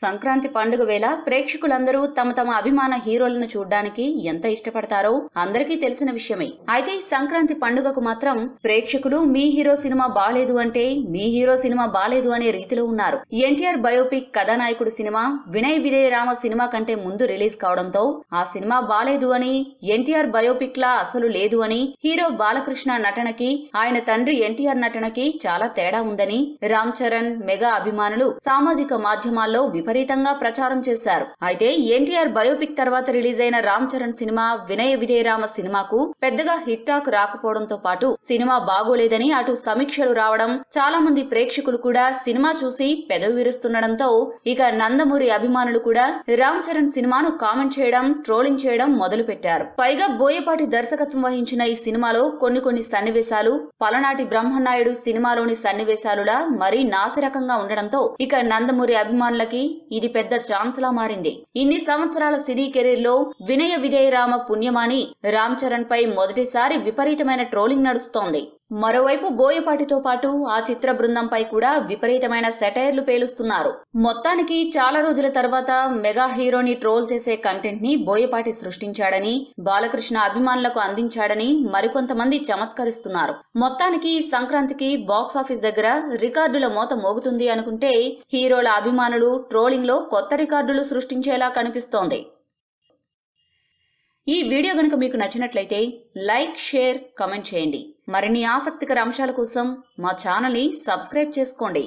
సంక్రాంతి పండుగ వేళ ప్రేక్షకులందరూ తమ తమ అభిమాన హీరోలను చూడ్డానికి ఎంత ఇష్టపడతారో అందరికీ తెలిసిన విషయమే. అయితే సంక్రాంతి పండుగకు మాత్రం ప్రేక్షకులు మీ హీరో సినిమా బాలేదు అంటే మీ హీరో సినిమా బాలేదు అనే రీతిలో ఉన్నారు. NTR biopic Kathanayakudu cinema Vinay Vinay Rama cinema కంటే ముందు రిలీజ్ కావడంతో ఆ సినిమా బాలేదు అని ఎన్టీఆర్ బయోపిక్ లా అసలు లేదు అని హీరో బాలకృష్ణ నటనకి ఆయన తండ్రి ఎన్టీఆర్ నటనకి చాలా తేడా ఉందని రామ్ చరణ్ మెగా అభిమానులు సామాజిక మాధ్యమాల్లో విపరీతంగా ప్రచారం చేశారు. అయితే ఎన్టీఆర్ బయోపిక్ తర్వాత రిలీజ్ అయిన రామ్ చరణ్ సినిమా వినయ విధేయరామ సినిమాకు పెద్దగా హిట్ టాక్ రాకపోవడంతో పాటు సినిమా బాగోలేదని అటు సమీక్షలు రావడం చాలా మంది ప్రేక్షకులు కూడా సినిమా చూసి పెదవి విరుస్తుండడంతో ఇక నందమూరి అభిమానులు కూడా రామ్ చరణ్ సినిమాను కామెంట్ చేయడం ట్రోలింగ్ చేయడం మొదలు పెట్టారు పైగా బోయపాటి దర్శకత్వం వహించిన ఈ సినిమాలో కొన్ని కొన్ని సన్నివేశాలు పలనాటి బ్రహ్మనాయుడు సినిమాలోని సన్నివేశాలులా మరీ నాసిరకంగా ఉండడంతో ఇక నందమూరి అభిమానులకి ఇది పెద్ద ఛాన్స్ లా మారింది. ఇన్ని సంవత్సరాల సినీ కెరీర్లో వినయ విధేయరామ పుణ్యమాని రామ్ చరణ్ పై మొదటిసారి విపరీతమైన ట్రోలింగ్ నడుస్తోంది. మరోవైపు బోయపాటితో పాటు ఆ చిత్ర బృందంపై కూడా విపరీతమైన సెటైర్లు పేలుస్తున్నారు. మొత్తానికి చాలా రోజుల తర్వాత మెగా హీరోని ట్రోల్ చేసే కంటెంట్ని బోయపాటి సృష్టించాడని బాలకృష్ణ అభిమానులకు అందించాడని మరికొంతమంది చమత్కరిస్తున్నారు. మొత్తానికి సంక్రాంతికి సంక్రాంతికి బాక్సాఫీస్ దగ్గర రికార్డుల మోత మోగుతుంది అనుకుంటే హీరోల అభిమానులు ట్రోలింగ్లో కొత్త రికార్డులు సృష్టించేలా కనిపిస్తోంది. ఈ వీడియో గనుక మీకు నచ్చినట్లయితే లైక్ షేర్ కమెంట్ చేయండి. మరిన్ని ఆసక్తికర అంశాల కోసం మా ఛానల్ని సబ్స్క్రైబ్ చేసుకోండి.